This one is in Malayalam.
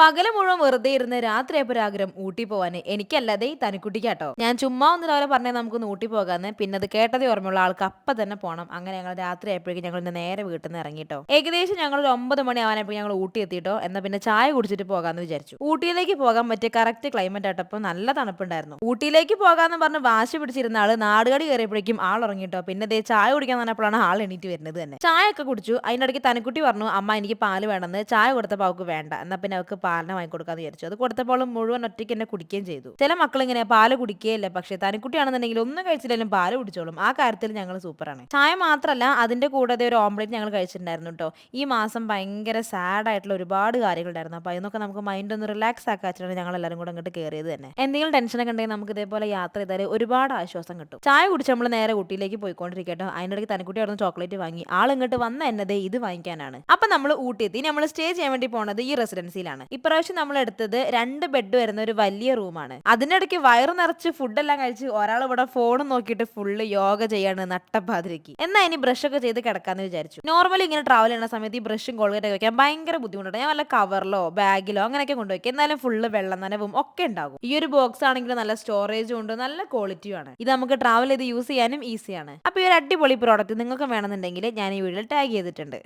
പകൽ മുഴുവൻ വെറുതെ ഇരുന്ന് രാത്രിയായപ്പോൾ ആഗ്രഹം ഊട്ടി പോവാന് എനിക്കല്ലാതെ തനിക്കുട്ടിക്കാട്ടോ. ഞാൻ ചുമ്മാ ഒന്ന് രാവിലെ പറഞ്ഞേ നമുക്ക് ഊട്ടി പോകാന്ന് പിന്നെ അത് കേട്ടതേ ഓർമ്മയുള്ള. ആൾക്ക് അപ്പൊ തന്നെ പോകണം അങ്ങനെ ഞങ്ങൾ രാത്രി ആയപ്പോഴേക്കും ഞങ്ങൾ ഇന്ന് നേരെ വീട്ടിൽ നിന്ന് ഇറങ്ങിട്ടോ. ഏകദേശം ഞങ്ങൾ ഒരു ഒമ്പത് മണി ആവാനപ്പോൾ ഞങ്ങൾ ഊട്ടി എത്തിയിട്ടോ എന്നാ പിന്നെ ചായ കുടിച്ചിട്ട് പോകാന്ന് വിചാരിച്ചു. ഊട്ടിയിലേക്ക് പോകാൻ പറ്റിയ കറക്റ്റ് ക്ലൈമറ്റ് ആയിട്ടപ്പോൾ നല്ല തണുപ്പുണ്ടായിരുന്നു. ഊട്ടിയിലേക്ക് പോകാന്ന് പറഞ്ഞ് വാശി പിടിച്ചിരുന്ന ആൾ നാടുകടി കയറിയപ്പോഴേക്കും ആൾ ഇറങ്ങിട്ടോ പിന്നെ ദേ ചായ കുടിക്കാൻ പറഞ്ഞപ്പോഴാണ് ആൾ എണീറ്റ് വരുന്നത് തന്നെ. ചായ ഒക്കെ കുടിച്ചു. അതിനിടയ്ക്ക് തനിക്കുട്ടി പറഞ്ഞു അമ്മ എനിക്ക് പാൽ വേണമെന്ന്. ചായ കൊടുത്തപ്പോൾ അവൾക്ക് വേണ്ട. എന്നാ പിന്നെ അവൾക്ക് പാലിനെ വാങ്ങിക്കൊടുക്കാന്ന് വിചാരിച്ചു. അത് കൊടുത്തപ്പോൾ മുഴുവൻ ഒറ്റയ്ക്ക് എന്നെ കുടിക്കുകയും ചെയ്തു. ചില മക്കൾ ഇങ്ങനെ പാൽ കുടിക്കുകയില്ല പക്ഷേ തനിക്കുട്ടിയാണെന്നുണ്ടെങ്കിൽ ഒന്നും കഴിച്ചില്ലെങ്കിലും പാൽ കുടിച്ചോളും. ആ കാര്യത്തിൽ ഞങ്ങൾ സൂപ്പറാണ്. ചായ മാത്രമല്ല അതിന്റെ കൂടെ ദേ ഒരു ഓംലെറ്റ് ഞങ്ങൾ കഴിച്ചിട്ടുണ്ടായിരുന്നു കേട്ടോ ഈ മാസം ഭയങ്കര സാഡ് ആയിട്ടുള്ള ഒരുപാട് കാര്യങ്ങളുണ്ടായിരുന്നു. അപ്പൊ അതിനൊക്കെ നമുക്ക് മൈൻഡ് ഒന്ന് റിലാക്സ് ആക്കാച്ചിട്ടാണ് ഞങ്ങൾ എല്ലാവരും കൂടെ അങ്ങോട്ട് കയറിയത് തന്നെ. എന്തെങ്കിലും ടെൻഷനൊക്കെ ഉണ്ടെങ്കിൽ നമുക്ക് ഇതേപോലെ യാത്ര ചെയ്താൽ ഒരുപാട് ആശ്വാസം കിട്ടും. ചായ കുടിച്ച് നമ്മൾ നേരെ ഊട്ടിയിലേക്ക് പോയിക്കൊണ്ടിരിക്കട്ടോ അതിന്റെ ഇടയ്ക്ക് തനിക്കുട്ടി അവിടെ ചോക്ലേറ്റ് വാങ്ങി. ആൾ ഇങ്ങോട്ട് വന്ന എന്നതേ ഇത് വാങ്ങിക്കാനാണ്. അപ്പൊ നമ്മൾ ഊട്ടി എത്തി നമ്മൾ സ്റ്റേ ചെയ്യാൻ വേണ്ടി പോണത് ഈ റെസിഡൻസിയിലാണ് ഇപ്രാവശ്യം നമ്മൾ എടുത്തത് രണ്ട് ബെഡ് വരുന്ന ഒരു വലിയ റൂമാണ് അതിനിടയ്ക്ക് വയറ് നിറച്ച് ഫുഡെല്ലാം കഴിച്ച് ഒരാൾ ഇവിടെ ഫോണും നോക്കിയിട്ട് ഫുള്ള് യോഗ ചെയ്യാണ് നട്ടപ്പാതിരിക്ക് എന്നാ ഇനി ബ്രഷ് ഒക്കെ ചെയ്ത് കിടക്കാന്ന് വിചാരിച്ചു. നോർമലി ഇങ്ങനെ ട്രാവൽ ചെയ്യുന്ന സമയത്ത് ഈ ബ്രഷും കോൾഗേറ്റ് ഒക്കെ വെക്കാൻ ഭയങ്കര ബുദ്ധിമുട്ടാണ്. ഞാൻ വല്ല കവറിലോ ബാഗിലോ അങ്ങനെയൊക്കെ കൊണ്ടുവയ്ക്കും എന്നാലും ഫുള്ള് വെള്ളം നനവും ഒക്കെ ഉണ്ടാകും. ഈ ഒരു ബോക്സ് ആണെങ്കിൽ നല്ല സ്റ്റോറേജും ഉണ്ട് നല്ല ക്വാളിറ്റിയും ആണ്. ഇത് നമുക്ക് ട്രാവൽ ചെയ്ത് യൂസ് ചെയ്യാനും ഈസിയാണ് അപ്പൊ ഈ ഒരു അടിപൊളി പ്രോഡക്റ്റ് നിങ്ങൾക്ക് വേണമെന്നുണ്ടെങ്കിൽ ഞാൻ ഈ വീഡിയോയിൽ ടാഗ് ചെയ്തിട്ടുണ്ട്.